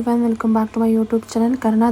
Everyone welcome back to my YouTube channel Kannada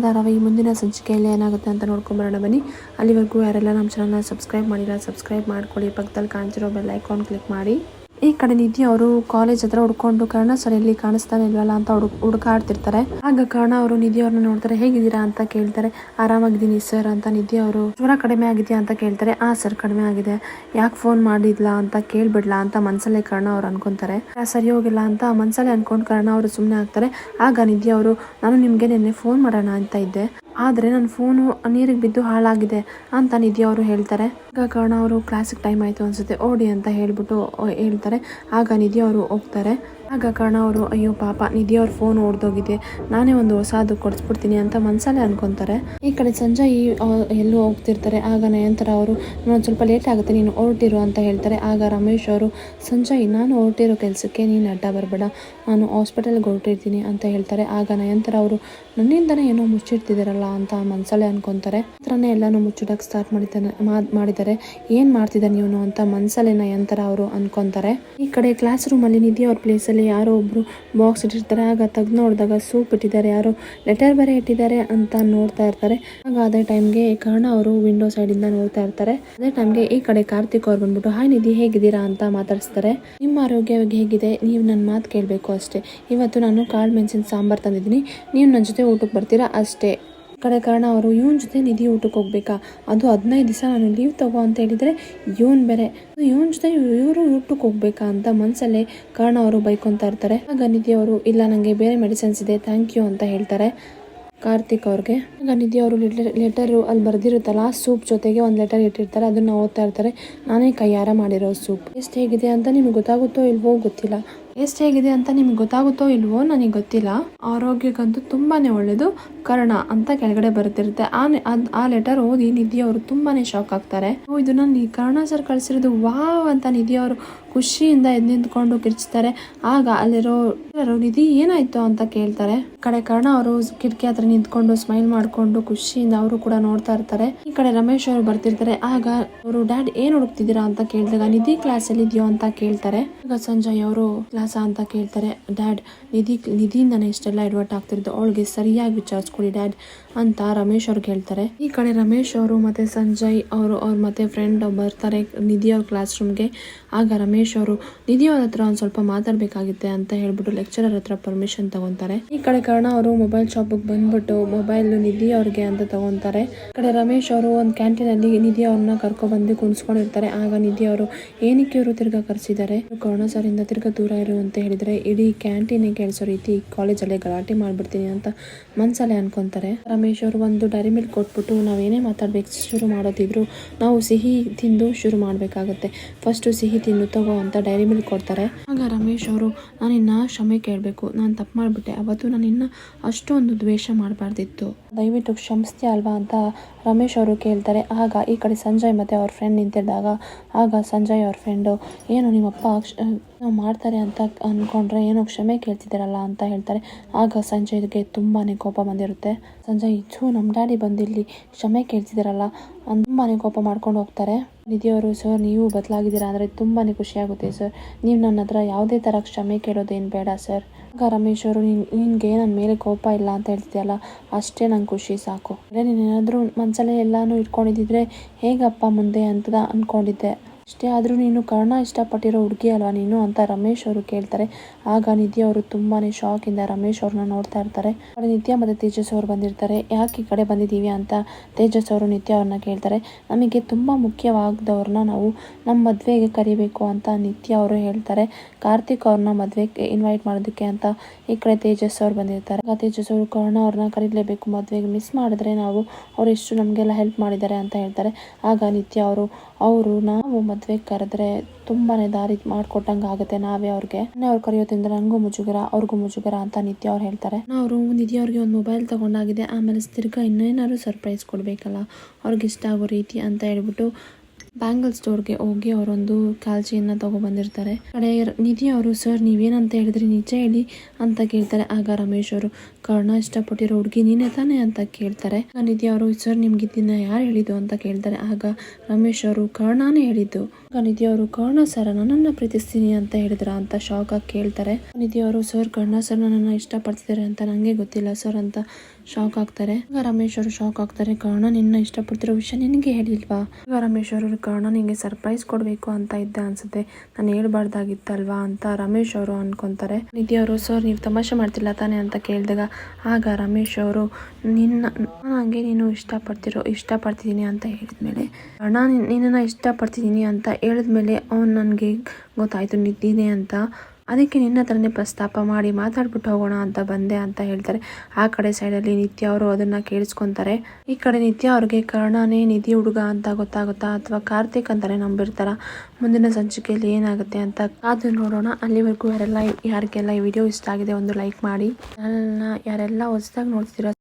ಮುಂದಿನ ಸಂಚಿಕೆಯಲ್ಲಿ ಏನಾಗುತ್ತೆ ಅಂತ ನೋಡ್ಕೊಂಬರೋಣ ಬನ್ನಿ. ಅಲ್ಲಿವರೆಗೂ ಯಾರೆಲ್ಲ ನಮ್ಮ ಚಾನಲ್ನ ಸಬ್ಸ್ಕ್ರೈಬ್ ಮಾಡಿಲ್ಲ ಸಬ್ಸ್ಕ್ರೈಬ್ ಮಾಡ್ಕೊಳ್ಳಿ. ಪಕ್ಕದಲ್ಲಿ ಕಾಣ್ತಿರೋ ಬೆಲ್ ಐಕಾನ್ ಕ್ಲಿಕ್ ಮಾಡಿ. ಈ ಕಡೆ ನಿಧಿ ಅವರು ಕಾಲೇಜ್ ಹತ್ರ ಹುಡ್ಕೊಂಡು ಕರ್ಣ ಸರ್ ಎಲ್ಲಿ ಕಾಣಿಸ್ತಾನೆ ಇಲ್ವಲ್ಲ ಅಂತ ಹುಡುಕ್ ಹುಡುಕಾಡ್ತಿರ್ತಾರೆ. ಆಗ ಕರ್ಣ ಅವರು ನಿಧಿ ಅವ್ರನ್ನ ನೋಡ್ತಾರೆ ಹೇಗಿದ್ದೀರಾ? ಅಂತ ಕೇಳ್ತಾರೆ. ಆರಾಮಾಗಿದ್ದೀನಿ ಸರ್ ಅಂತ ನಿಧಿ ಅವರು ಜ್ವರ ಕಡಿಮೆ ಆಗಿದೆಯಾ? ಅಂತ ಕೇಳ್ತಾರೆ. ಆ ಸರ್ ಕಡಿಮೆ ಆಗಿದೆ. ಯಾಕೆ ಫೋನ್ ಮಾಡಿದ್ಲಾ? ಅಂತ ಕೇಳ್ಬಿಡ್ಲಾ ಅಂತ ಮನ್ಸಲ್ಲೇ ಕರ್ಣ ಅವ್ರು ಅನ್ಕೊಂತಾರೆ. "ಆ, ಸರಿ ಹೋಗಿಲ್ಲ ಅಂತ ಮನ್ಸಲ್ಲೇ ಅನ್ಕೊಂಡು ಕರ್ಣ ಅವರು ಸುಮ್ಮನೆ ಆಗ್ತಾರೆ. ಆಗ ನಿಧಿ ಅವರು ನಾನು ನಿಮಗೆ ನಿನ್ನೆ ಫೋನ್ ಮಾಡೋಣ ಅಂತ ಇದ್ದೆ. ಆದರೆ ನನ್ನ ಫೋನು ನೀರಿಗೆ ಬಿದ್ದು ಹಾಳಾಗಿದೆ ಅಂತ ನಿಧಿ ಅವರು ಹೇಳ್ತಾರೆ. ಆಗ ಕಾರಣ ಅವರು ಕ್ಲಾಸಿಗೆ ಟೈಮ್ ಆಯಿತು ಅನಿಸುತ್ತೆ. ಓಡಿ ಅಂತ ಹೇಳಿಬಿಟ್ಟು ಹೇಳ್ತಾರೆ. ಆಗ ನಿಧಿ ಅವರು ಹೋಗ್ತಾರೆ. ಆಗ ಕರ್ಣ ಅವರು, ಅಯ್ಯೋ ಪಾಪ ನಿಧಿ ಅವ್ರ ಫೋನ್ ಹೊಡೆದೋಗಿದೆ ನಾನೇ ಒಂದು ಹೊಸದು ಕೊಡಿಸ್ಬಿಡ್ತೀನಿ ಅಂತ ಮನ್ಸಲ್ಲೇ ಅನ್ಕೊಂತಾರೆ. ಈ ಕಡೆ ಸಂಜಯ್ ಎಲ್ಲೋ ಹೋಗ್ತಿರ್ತಾರೆ. ಆಗ ನಯಂತರ ಅವರು, ನಾನು ಸ್ವಲ್ಪ ಲೇಟ್ ಆಗುತ್ತೆ, ನೀನು ಹೊರಟಿರು ಅಂತ ಹೇಳ್ತಾರೆ. ಆಗ ರಮೇಶ್ ಅವರು, ಸಂಜಯ್, ನಾನು ಹೊರಟಿರೋ ಕೆಲಸಕ್ಕೆ ನೀನು ಅಡ್ಡ ಬರಬೇಡ. ನಾನು ಹಾಸ್ಪಿಟಲ್ಗೆ ಹೊರಟಿರ್ತೀನಿ ಅಂತ ಹೇಳ್ತಾರೆ. ಆಗ ನಯಂತರ ಅವರು, ನನ್ನಿಂದನೇ ಏನೋ ಮುಚ್ಚಿಡ್ತಿದ್ದಾರಲ್ಲ ಅಂತ ಮನ್ಸಲ್ಲೇ ಅನ್ಕೊಂತಾರೆ. ಹತ್ರನೇ ಎಲ್ಲಾನು ಮುಚ್ಚಿಡಕ್ಕೆ ಸ್ಟಾರ್ಟ್ ಮಾಡಿದ್ದಾನೆ ಮಾಡ್- ಮಾಡಿದ್ದಾರೆ. ಏನು ಮಾಡ್ತಿದ್ದಾನೆ ಇವನು ಅಂತ ಮನ್ಸಲ್ಲೇ ನಯಂತರ ಅವರು ಅನ್ಕೊಂತಾರೆ. ಈ ಕಡೆ ಕ್ಲಾಸ್ ರೂಮಲ್ಲಿ ನಿಧಿ ಅವ್ರ ಪ್ಲೇಸಲ್ಲಿ ಯಾರೋ ಒಬ್ರು ಬಾಕ್ಸ್ ಇಟ್ಟಿರ್ತಾರೆ. ಆಗ ತೆಗ್ದು ನೋಡಿದಾಗ ಸೂಪ್ ಇಟ್ಟಿದ್ದಾರೆ. ಯಾರೋ ಲೆಟರ್ ಬೇರೆ ಇಟ್ಟಿದ್ದಾರೆ ಅಂತ ನೋಡ್ತಾ ಇರ್ತಾರೆ. ಆಗ ಅದೇ ಟೈಮ್ಗೆ ಕರ್ಣ ಅವರು ವಿಂಡೋ ಸೈಡಿಂದ ನೋಡ್ತಾ ಇರ್ತಾರೆ. ಅದೇ ಟೈಮ್ಗೆ ಈ ಕಡೆ ಕಾರ್ತಿಕ್ ಅವ್ರು ಬಂದ್ಬಿಟ್ಟು ಹಾಯ್ ನಿಧಿ, ಹೇಗಿದ್ದೀರಾ? ಅಂತ ಮಾತಾಡಿಸ್ತಾರೆ. ನಿಮ್ಮ ಆರೋಗ್ಯ ಹೇಗಿದೆ? ನೀವು ನನ್ನ ಮಾತು ಕೇಳಬೇಕು ಅಷ್ಟೇ. ಇವತ್ತು ನಾನು ಕಾಳು ಮೆಣಸಿನ ಸಾಂಬಾರ್ ತಂದಿದ್ದೀನಿ. ನೀವು ನನ್ನ ಜೊತೆ ಊಟಕ್ಕೆ ಬರ್ತೀರಾ? ಅಷ್ಟೇ. ಕಡೆ ಕಾರಣ ಅವರು ಇವನ್ ಜೊತೆ ನಿಧಿ ಊಟಕ್ಕೆ ಹೋಗ್ಬೇಕಾ? ಅದು ಹದಿನೈದು ದಿವಸ ನಾನು ಲೀವ್ ತಗೋ ಅಂತ ಹೇಳಿದರೆ ಇವನ್ ಬೇರೆ. ಇವನ್ ಜೊತೆ ಇವರು ಊಟಕ್ಕೆ ಹೋಗ್ಬೇಕಾ ಅಂತ ಮನಸ್ಸಲ್ಲೇ ಕಾರಣ ಅವರು ಬೈಕೊಂತಾ ಇರ್ತಾರೆ. ಆಗ ನಿಧಿ ಅವರು, ಇಲ್ಲ ನನಗೆ ಬೇರೆ ಮೆಡಿಸಿನ್ಸ್ ಇದೆ ಥ್ಯಾಂಕ್ ಯು ಅಂತ ಹೇಳ್ತಾರೆ ಕಾರ್ತಿಕ್ ಅವ್ರಿಗೆ. ಆಗ ನಿಧಿ ಅವರು ಲೆಟರ್ ಲೆಟರು ಅಲ್ಲಿ ಬರೆದಿರುತ್ತಲ್ಲ, ಆ ಸೂಪ್ ಜೊತೆಗೆ ಒಂದು ಲೆಟರ್ ಇಟ್ಟಿರ್ತಾರೆ, ಅದನ್ನು ಓದ್ತಾ ಇರ್ತಾರೆ. ನಾನೇ ಕೈಯಾರ ಮಾಡಿರೋ ಸೂಪ್ ಎಷ್ಟು ಹೇಗಿದೆ ಅಂತ ನಿಮ್ಗೆ ಗೊತ್ತಾಗುತ್ತೋ ಇಲ್ವೋ ಗೊತ್ತಿಲ್ಲ. ಎಷ್ಟು ಹೇಗಿದೆ ಅಂತ ನಿಮ್ಗೆ ಗೊತ್ತಾಗುತ್ತೋ ಇಲ್ವೋ ನನಗೆ ಗೊತ್ತಿಲ್ಲ. ಆರೋಗ್ಯಕ್ಕಂತೂ ತುಂಬಾನೇ ಒಳ್ಳೆಯದು ಕರ್ಣ ಅಂತ ಕೆಳಗಡೆ ಬರುತ್ತಿರುತ್ತೆ. ಆ ಆ ಲೆಟರ್ ಓದಿ ನಿಧಿ ಅವರು ತುಂಬಾನೇ ಶಾಕ್ ಆಗ್ತಾರೆ. ಓ, ಇದು ನನ್ನ ಕರ್ಣ ಸರ್ ಕಳಿಸಿರೋದು ವಾವ್ ಅಂತ ನಿಧಿ ಅವರು ಖುಷಿಯಿಂದ ಎದ್ದು ನಿಂತ್ಕೊಂಡು ಕಿರ್ಚ್ತಾರೆ. ಆಗ ಅಲ್ಲಿರೋ ನಿಧಿ, ಏನಾಯ್ತು ಅಂತ ಕೇಳ್ತಾರೆ. ಕಡೆ ಕರ್ಣ ಅವರು ಕಿಟಕಿ ಹತ್ರ ನಿಂತ್ಕೊಂಡು ಸ್ಮೈಲ್ ಮಾಡ್ಕೊಂಡು ಖುಷಿಯಿಂದ ಅವರು ಕೂಡ ನೋಡ್ತಾ ಇರ್ತಾರೆ. ಈ ಕಡೆ ರಮೇಶ್ ಅವರು ಬರ್ತಿರ್ತಾರೆ. ಆಗ ಅವರು ಡ್ಯಾಡ್ ಏನ್ ಹುಡುಕ್ತಿದ್ದೀರಾ ಅಂತ ಕೇಳಿದಾಗ, ನಿಧಿ ಕ್ಲಾಸ್ ಅಲ್ಲಿ ಇದೆಯೋ ಅಂತ ಕೇಳ್ತಾರೆ. ಆಗ ಸಂಜಯ್ ಅವರು ಕ್ಲಾಸ ಅಂತ ಕೇಳ್ತಾರೆ. ಡ್ಯಾಡ್ ನಿಧಿ ನಿಧಿಯಿಂದ ಇಷ್ಟೆಲ್ಲ ಎಡ್ವರ್ಟ್ ಆಗ್ತಿರೋದು. ಅವಳಿಗೆ ಸರಿಯಾಗಿ ವಿಚಾರಿಸ್ಕೊಡಿ ಡ್ಯಾಡ್ ಅಂತ ರಮೇಶ್ ಅವ್ರಿಗೆ ಹೇಳ್ತಾರೆ ಈ ಕಡೆ ರಮೇಶ್ ಅವರು ಮತ್ತೆ ಸಂಜಯ್ ಅವರು, ಅವ್ರ ಮತ್ತೆ ಫ್ರೆಂಡ್ ಬರ್ತಾರೆ ನಿಧಿ ಅವ್ರ ಕ್ಲಾಸ್ ರೂಮ್ಗೆ ಆಗ ರಮೇಶ್ ಅವರು, ನಿಧಿ ಅವ್ರ ಹತ್ರ ಒಂದು ಸ್ವಲ್ಪ ಮಾತಾಡ್ಬೇಕಾಗಿತ್ತೆ ಅಂತ ಹೇಳ್ಬಿಟ್ಟು ಲೆಕ್ಚರರ್ ಹತ್ರ ಪರ್ಮಿಷನ್ ತಗೊಂತಾರೆ. ಈ ಕಡೆ ಕರ್ಣ ಅವರು ಮೊಬೈಲ್ ಶಾಪಿಗೆ ಬಂದ್ಬಿಟ್ಟು ಮೊಬೈಲ್ ನಿಧಿ ಅವ್ರಿಗೆ ಅಂತ ತಗೊಂತಾರೆ. ಈ ಕಡೆ ರಮೇಶ್ ಅವರು ಒಂದು ಕ್ಯಾಂಟೀನ್ ಅಲ್ಲಿ ನಿಧಿ ಅವ್ರನ್ನ ಕರ್ಕೊಬಂದು ಕುಣಿಸ್ಕೊಂಡಿರ್ತಾರೆ. ಆಗ ನಿಧಿ ಅವರು, ಏನಕ್ಕೆ ಇವರು ತಿರ್ಗಾ ಕರೆಸಿದ್ದಾರೆ? ಕರ್ಣ ಸರ್ ಇಂದ ತಿರ್ಗಾ ದೂರ ಇರು ಅಂತ ಹೇಳಿದ್ರೆ, ಇಡೀ ಕ್ಯಾಂಟೀನ್ ಕೇಳಿಸೋ ರೀತಿ ಕಾಲೇಜಲ್ಲಿ ಗಲಾಟೆ ಮಾಡ್ಬಿಡ್ತೀನಿ ಅಂತ ಮನ್ಸಲ್ಲೇ ಅನ್ಕೊಂತಾರೆ. ರಮೇಶ್ ಅವರು ಒಂದು ಡೈರಿ ಮಿಲ್ಕ್ ಕೊಟ್ಬಿಟ್ಟು ನಾವೇನೇ ಮಾತಾಡ್ಬೇಕು, ಶುರು ಮಾಡೋದಿದ್ರು ನಾವು ಸಿಹಿ ತಿಂದು ಶುರು ಮಾಡಬೇಕಾಗತ್ತೆ. ಫಸ್ಟು ಸಿಹಿ ತಗೋ ಅಂತ ಡೈರಿ ಮಿಲ್ಕ್ ಕೊಡ್ತಾರೆ. ಆಗ ರಮೇಶ್ ಅವರು, ನಾನು ನಾನಿನ್ನ ಕ್ಷಮೆ ಕೇಳಬೇಕು. ನಾನು ತಪ್ಪು ಮಾಡಿಬಿಟ್ಟೆ. ಅವತ್ತು ನಾನು ಇನ್ನ ಅಷ್ಟೊಂದು ದ್ವೇಷ ಮಾಡಬಾರ್ದಿತ್ತು. ದಯವಿಟ್ಟು ಕ್ಷಮಿಸ್ತೀಯ ಅಲ್ವಾ? ಅಂತ ರಮೇಶ್ ಅವರು ಕೇಳ್ತಾರೆ. ಆಗ ಈ ಕಡೆ ಸಂಜಯ್ ಮತ್ತು ಅವ್ರ ಫ್ರೆಂಡ್ ನಿಂತಿದ್ದಾಗ, ಆಗ ಸಂಜಯ್ ಅವ್ರ ಫ್ರೆಂಡು ಏನು ನಿಮ್ಮಪ್ಪ ನಾವು ಮಾಡ್ತಾರೆ ಅಂತ ಅಂದ್ಕೊಂಡ್ರೆ ಏನೋ ಕ್ಷಮೆ ಕೇಳ್ತಿದ್ದೀರಲ್ಲ ಅಂತ ಹೇಳ್ತಾರೆ. ಆಗ ಸಂಜಯ್ಗೆ ತುಂಬಾ ಕೋಪ ಬಂದಿರುತ್ತೆ. ಸಂಜಯ್ ಇಚ್ಚು ನಮ್ಮ ಡ್ಯಾಡಿ ಬಂದಿಲ್ಲಿ. ಕ್ಷಮೆ ಕೇಳ್ತಿದ್ದಾರಲ್ಲ. ತುಂಬಾ ಕೋಪ ಮಾಡ್ಕೊಂಡು ಹೋಗ್ತಾರೆ. ನಿಧಿಯವರು, ಸರ್, ನೀವು ಬದಲಾಗಿದ್ದೀರಾ? ಅಂದರೆ ತುಂಬಾ ಖುಷಿಯಾಗುತ್ತೆ ಸರ್, ನೀವು ನನ್ನ ಹತ್ರ ಯಾವುದೇ ಥರ ಕ್ಷಮೆ ಕೇಳೋದೇನು ಬೇಡ, ಸರ್. ಆಗ ರಮೇಶ್ ಅವರು, ನಿನ್, ನಿನಗೆ ನನ್ನ ಮೇಲೆ ಕೋಪ ಇಲ್ಲ ಅಂತ ಹೇಳ್ತಿದ್ಯಲ್ಲ, ಅಷ್ಟೇ ನಂಗೆ ಖುಷಿ, ಸಾಕು. ಅಂದರೆ ನೀನೇನಾದರೂ ಮನಸ್ಸಲ್ಲೇ ಎಲ್ಲಾನು ಇಟ್ಕೊಂಡಿದ್ದಿದ್ರೆ ಹೇಗಪ್ಪ ಮುಂದೆ ಅಂತ ಅಂದ್ಕೊಂಡಿದ್ದೆ. ಅಷ್ಟೇ ಆದರೂ ನೀನು ಕರ್ಣ ಇಷ್ಟಪಟ್ಟಿರೋ ಹುಡುಗಿ ಅಲ್ವಾ ನೀನು ಅಂತ ರಮೇಶ್ ಅವರು ಕೇಳ್ತಾರೆ. ಆಗ ನಿತ್ಯ ಅವರು ತುಂಬಾನೇ ಶಾಕಿಂದ ರಮೇಶ್ ಅವ್ರನ್ನ ನೋಡ್ತಾ ಇರ್ತಾರೆ. ನಿತ್ಯ ಮತ್ತು ತೇಜಸ್ ಅವರು ಬಂದಿರ್ತಾರೆ. ಯಾಕೆ ಈ ಕಡೆ ಬಂದಿದ್ದೀವಿ ಅಂತ ತೇಜಸ್ ಅವರು ನಿತ್ಯ ಅವ್ರನ್ನ ಕೇಳ್ತಾರೆ. ನಮಗೆ ತುಂಬ ಮುಖ್ಯವಾದವ್ರನ್ನ ನಾವು ನಮ್ಮ ಮದುವೆಗೆ ಕರಿಬೇಕು ಅಂತ ನಿತ್ಯ ಅವರು ಹೇಳ್ತಾರೆ. ಕಾರ್ತಿಕ್ ಅವ್ರನ್ನ ಮದುವೆಗೆ ಇನ್ವೈಟ್ ಮಾಡೋದಕ್ಕೆ ಅಂತ ಈ ಕಡೆ ತೇಜಸ್ ಅವ್ರು ಬಂದಿರ್ತಾರೆ. ತೇಜಸ್ ಅವರು ಕರ್ಣ ಅವ್ರನ್ನ ಕರೀಲೇಬೇಕು, ಮದುವೆಗೆ ಮಿಸ್ ಮಾಡಿದ್ರೆ ನಾವು ಅವ್ರು ಎಷ್ಟು ನಮಗೆಲ್ಲ ಹೆಲ್ಪ್ ಮಾಡಿದ್ದಾರೆ ಅಂತ ಹೇಳ್ತಾರೆ. ಆಗ ನಿತ್ಯ ಅವರು ಅವರು ನಾವು ಮದುವೆಗೆ ಕರೆದ್ರೆ ತುಂಬಾನೇ ದಾರಿ ಮಾಡ್ಕೊಟ್ಟಂಗೆ ಆಗುತ್ತೆ ನಾವೇ ಅವ್ರಿಗೆ. ಅವ್ರು ಕರೆಯೋದ್ರಿಂದ ನಂಗೂ ಮುಜುಗರ, ಅವ್ರಿಗೂ ಮುಜುಗರ ಅಂತ ನಿತ್ಯ ಅವ್ರು ಹೇಳ್ತಾರೆ. ಅವರು ನಿಧಿ ಅವ್ರಿಗೆ ಒಂದು ಮೊಬೈಲ್ ತಗೊಂಡಾಗಿದೆ, ಆಮೇಲೆ ತಿರ್ಗಾ ಇನ್ನೇನಾದ್ರು ಸರ್ಪ್ರೈಸ್ ಕೊಡಬೇಕಲ್ಲ? ಅವ್ರಿಗೆ ಇಷ್ಟ ಆಗೋ ರೀತಿ ಅಂತ ಹೇಳ್ಬಿಟ್ಟು ಬ್ಯಾಂಗಲ್ ಸ್ಟೋರ್ಗೆ ಹೋಗಿ ಅವರೊಂದು ಕಾಲ್ಚಿಯನ್ನು ತಗೊಬಂದಿರ್ತಾರೆ ಕಡೆ ನಿಧಿ ಅವರು, ಸರ್, ನೀವೇನಂತ ಹೇಳಿದ್ರಿ ನಿಜ ಹೇಳಿ ಅಂತ ಕೇಳ್ತಾರೆ. ಆಗ ರಮೇಶ್ ಅವರು, ಕರ್ಣ, ಇಷ್ಟಪಟ್ಟಿರೋ ಹುಡುಗಿ ನೀನೇ ತಾನೇ ಅಂತ ಕೇಳ್ತಾರೆ. ನಿಧಿ ಅವರು, ಸರ್, ನಿಮ್ಗೆ ಇದನ್ನ ಯಾರು ಹೇಳಿದ್ದು? ಅಂತ ಕೇಳ್ತಾರೆ. ಆಗ ರಮೇಶ್ ಅವರು, ಕರ್ಣಾನೇ ಹೇಳಿದ್ದು. ನಿಧಿ ಅವರು, ಕರ್ಣ ಸರ್, ನನ್ನನ್ನು ಪ್ರೀತಿಸ್ತೀನಿ ಅಂತ ಹೇಳಿದ್ರ ಅಂತ ಶಾಕ್ ಆಗಿ ಕೇಳ್ತಾರೆ. ನಿಧಿ ಅವರು, ಸರ್, ಕರ್ಣ ಸರ್ ನನ್ನನ್ನು ಇಷ್ಟಪಡ್ತಿದ್ದಾರೆ ಅಂತ ನನಗೆ ಗೊತ್ತಿಲ್ಲ, ಸರ್ ಅಂತ ಶಾಕ್ ಆಗ್ತಾರೆ. ಆಗ ರಮೇಶ್ ಅವರು ಶಾಕ್ ಆಗ್ತಾರೆ. ಕಾರಣ, ನಿನ್ನ ಇಷ್ಟಪಡ್ತಿರೋ ವಿಷಯ ನಿನಗೆ ಹೇಳಿಲ್ವಾ? ರಮೇಶ್ ಅವರು ಕಾರಣ, ನಿಂಗೆ ಸರ್ಪ್ರೈಸ್ ಕೊಡಬೇಕು ಅಂತ ಇದ್ದ ಅನ್ಸುತ್ತೆ. ನಾನು ಹೇಳ್ಬಾರ್ದಾಗಿತ್ತಲ್ವಾ ಅಂತ ರಮೇಶ್ ಅವರು ಅನ್ಕೊಂತಾರೆ. ನಿಧಿ ಅವರು, ಸರ್, ನೀವು ತಮಾಷೆ ಮಾಡ್ತಿಲ್ಲ ತಾನೇ ಅಂತ ಕೇಳಿದಾಗ, ಆಗ ರಮೇಶ್ ಅವರು ನಿನ್ನ, ನನಗೆ ನೀನು ಇಷ್ಟಪಡ್ತಿರೋ ಇಷ್ಟಪಡ್ತಿದ್ದೀನಿ ಅಂತ ಹೇಳಿದ್ಮೇಲೆ, ಕಾರಣ ನಿನ್ನನ್ನು ಇಷ್ಟಪಡ್ತಿದ್ದೀನಿ ಅಂತ ಹೇಳಿದ್ಮೇಲೆ, ಅವನು ನನಗೆ ಗೊತ್ತಾಯ್ತು ನಿಧಿನೇ ಅಂತ. ಅದಕ್ಕೆ ನಿನ್ನ ಹತ್ರನೇ ಪ್ರಸ್ತಾಪ ಮಾಡಿ ಮಾತಾಡ್ಬಿಟ್ಟು ಹೋಗೋಣ ಅಂತ ಬಂದೆ ಅಂತ ಹೇಳ್ತಾರೆ. ಆ ಕಡೆ ಸೈಡಲ್ಲಿ ನಿತ್ಯ ಅವರು ಅದನ್ನ ಕೇಳಿಸ್ಕೊಂತಾರೆ. ಈ ಕಡೆ ನಿತ್ಯ ಅವ್ರಿಗೆ ಕರ್ಣನೇ ನಿಧಿ ಹುಡುಗ ಅಂತ ಗೊತ್ತಾಗುತ್ತಾ ಅಥವಾ ಕಾರ್ತಿಕ್ ಅಂತಾನೆ ನಂಬಿರ್ತಾರ? ಮುಂದಿನ ಸಂಚಿಕೆಯಲ್ಲಿ ಏನಾಗುತ್ತೆ ಅಂತ ಕಾದು ನೋಡೋಣ. ಅಲ್ಲಿವರೆಗೂ ಯಾರೆಲ್ಲ ಯಾರಿಗೆಲ್ಲ ಈ ವಿಡಿಯೋ ಇಷ್ಟ ಆಗಿದೆ ಒಂದು ಲೈಕ್ ಮಾಡಿ. ಚಾನಲ್ನ ಯಾರೆಲ್ಲ ಹೊಸದಾಗಿ ನೋಡ್ತೀರಾ